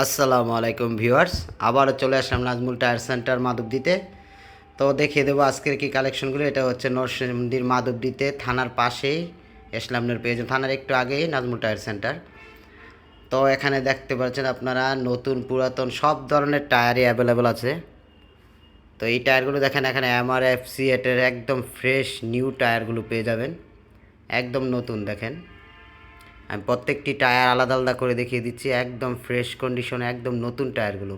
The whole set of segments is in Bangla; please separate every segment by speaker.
Speaker 1: আসসালামু আলাইকুম ভিউয়ার্স, আবারও চলে আসলাম নাজমুল টায়ার সেন্টার মাধবদীতে। তো দেখিয়ে দেবো আজকের কি কালেকশনগুলো, এটা হচ্ছে নরসিংদীর মাধবদীতে, থানার পাশেই ইসলামনের পেয়েছেন থানার একটু আগেই নাজমুল টায়ার সেন্টার। তো এখানে দেখতে পাচ্ছেন আপনারা নতুন, পুরাতন, সব ধরনের টায়ারই অ্যাভেলেবেল আছে। তো এই টায়ারগুলো দেখেন, এখানে এমআর এফ সি এটের একদম ফ্রেশ নিউ টায়ারগুলো পেয়ে যাবেন। একদম নতুন দেখেন। আমি প্রত্যেকটি টায়ার আলাদা আলাদা করে দেখিয়ে দিচ্ছি, একদম ফ্রেশ কন্ডিশনে একদম নতুন টায়ারগুলো।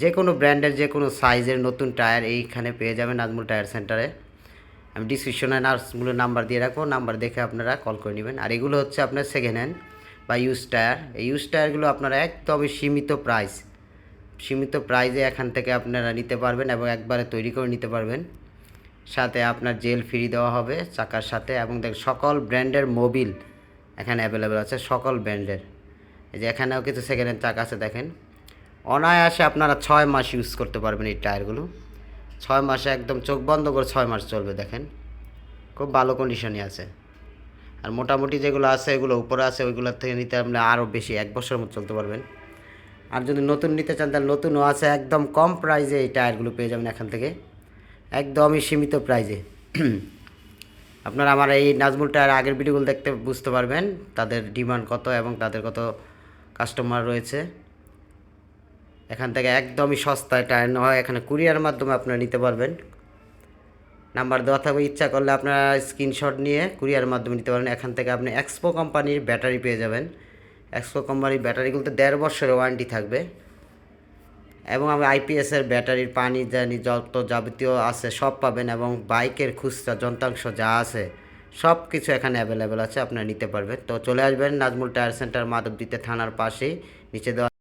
Speaker 1: যে কোনো ব্র্যান্ডের যে কোনো সাইজের নতুন টায়ার এইখানে পেয়ে যাবেন নাজমুল টায়ার সেন্টারে আমি ডিসক্রিপশনে নার্সগুলোর নাম্বার দিয়ে রাখব নাম্বার দেখে আপনারা কল করে নেবেন। আর এগুলো হচ্ছে আপনার সেকেন্ড হ্যান্ড বা ইউজ টায়ার। এই ইউজ টায়ারগুলো আপনারা একদমই সীমিত প্রাইস সীমিত প্রাইজে এখান থেকে আপনারা নিতে পারবেন এবং একবারে তৈরি করে নিতে পারবেন। সাথে আপনার জেল ফ্রি দেওয়া হবে চাকার সাথে এবং দেখ সকল ব্র্যান্ডের মোবিল এখানে অ্যাভেলেবেল আছে সকল ব্র্যান্ডের। এই যে এখানেও কিছু সেকেন্ড হ্যান্ড চাকা আছে দেখেন। অনায়াসে আপনারা ছয় মাস ইউজ করতে পারবেন এই টায়ারগুলো। ছয় মাসে একদম চোখ বন্ধ করে ছয় মাস চলবে দেখেন। খুব ভালো কন্ডিশনই আছে। আর মোটামুটি যেগুলো আছে, এগুলো উপরে আছে ওইগুলোর থেকে নিতে আপনি আরও বেশি এক বছরের মতো চলতে পারবেন। আর যদি নতুন নিতে চান, তাহলে নতুনও আছে, একদম কম প্রাইজে এই টায়ারগুলো পেয়ে যাবেন এখান থেকে। একদমই সীমিত প্রাইজে আপনারা আমার এই নাজমুল টায়ার আগের ভিডিওগুলো দেখতে বুঝতে পারবেন, তাদের ডিমান্ড কত এবং তাদের কত কাস্টমার রয়েছে। এখান থেকে একদমই সস্তায় টায়ার হয়, এখানে কুরিয়ার মাধ্যমে আপনারা নিতে পারবেন। নাম্বার দেওয়া থাকবে, ইচ্ছা করলে আপনারা স্ক্রিনশট নিয়ে কুরিয়ার মাধ্যমে নিতে পারেন। এখান থেকে আপনি এক্সপো কোম্পানির ব্যাটারি পেয়ে যাবেন। এক্সপো কোম্পানির ব্যাটারিগুলোতে দেড় বছরের ওয়ারেন্টি থাকবে। এবং আমি আইপিএসের ব্যাটারির পানি জানি যত যাবতীয় আছে সব পাবেন এবং বাইকের খুচরা, যন্ত্রাংশ যা আছে সব কিছু এখানে অ্যাভেলেবেল আছে, আপনারা নিতে পারবেন। তো চলে আসবেন নাজমুল টায়ার সেন্টার মাধবদিতে থানার পাশেই, নিচে দেওয়া